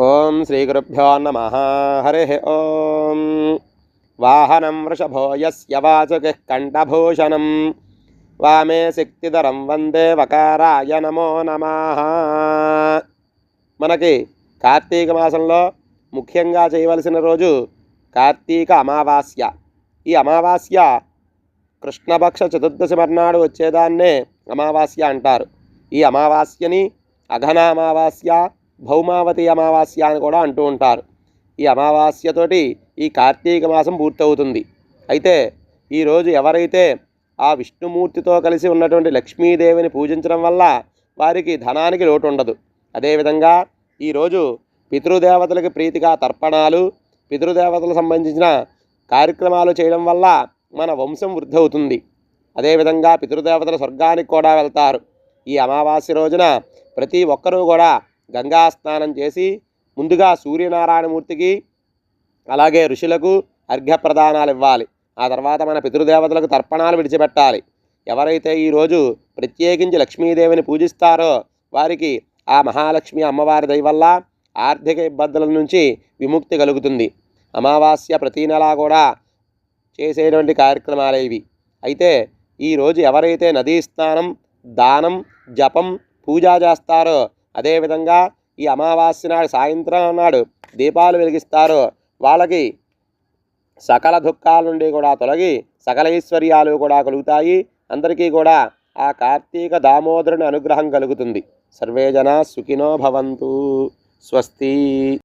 ఓం శ్రీగురుభ్యో నమ. హరి ఓం. వాహనం వృషభో యస్య వాసుకి కంఠభూషణం. వామే శక్తిధరం వందే వకారాయ నమో నమ. మనకి కార్తీక మాసంలో ముఖ్యంగా చేయవలసిన రోజు కార్తీక అమావాస్య. ఈ అమావాస్య కృష్ణపక్ష చతుర్దశి మర్నాడు వచ్చేదాన్నే అమావాస్య అంటారు. ఈ అమావాస్యని అఘన అమావాస్య భౌమావతి అమావాస్య అని కూడా అంటూ ఉంటారు. ఈ అమావాస్యతోటి ఈ కార్తీక మాసం పూర్తవుతుంది. అయితే ఈరోజు ఎవరైతే ఆ విష్ణుమూర్తితో కలిసి ఉన్నటువంటి లక్ష్మీదేవిని పూజించడం వల్ల వారికి ధనానికి లోటు ఉండదు అదేవిధంగా ఈరోజు పితృదేవతలకు ప్రీతిగా తర్పణాలు పితృదేవతలకు సంబంధించిన కార్యక్రమాలు చేయడం వల్ల మన వంశం వృద్ధి అవుతుంది అదేవిధంగా పితృదేవతల స్వర్గానికి కూడా వెళ్తారు. ఈ అమావాస్య రోజున ప్రతి ఒక్కరూ కూడా గంగా స్నానం చేసి ముందుగా సూర్యనారాయణమూర్తికి అలాగే ఋషులకు అర్ఘ్యప్రదానాలు ఇవ్వాలి. ఆ తర్వాత మన పితృదేవతలకు తర్పణాలు విడిచిపెట్టాలి. ఎవరైతే ఈరోజు ప్రత్యేకించి లక్ష్మీదేవిని పూజిస్తారో వారికి ఆ మహాలక్ష్మి అమ్మవారి దయవల్ల ఆర్థిక ఇబ్బందుల నుంచి విముక్తి కలుగుతుంది. అమావాస్య ప్రతీ నెలా కూడా చేసేటువంటి కార్యక్రమాలు ఇవి. అయితే ఈరోజు ఎవరైతే నదీ స్నానం దానం జపం పూజ చేస్తారో అదేవిధంగా ఈ అమావాస్య నాడు సాయంత్రం నాడు దీపాలు వెలిగిస్తారు. వాళ్ళకి సకల దుఃఖాల నుండి కూడా తొలగి సకల ఐశ్వర్యాలు కూడా కలుగుతాయి. అందరికీ కూడా ఆ కార్తీక దామోదరుని అనుగ్రహం కలుగుతుంది. సర్వే జనా సుఖినో భవంతు. స్వస్తి.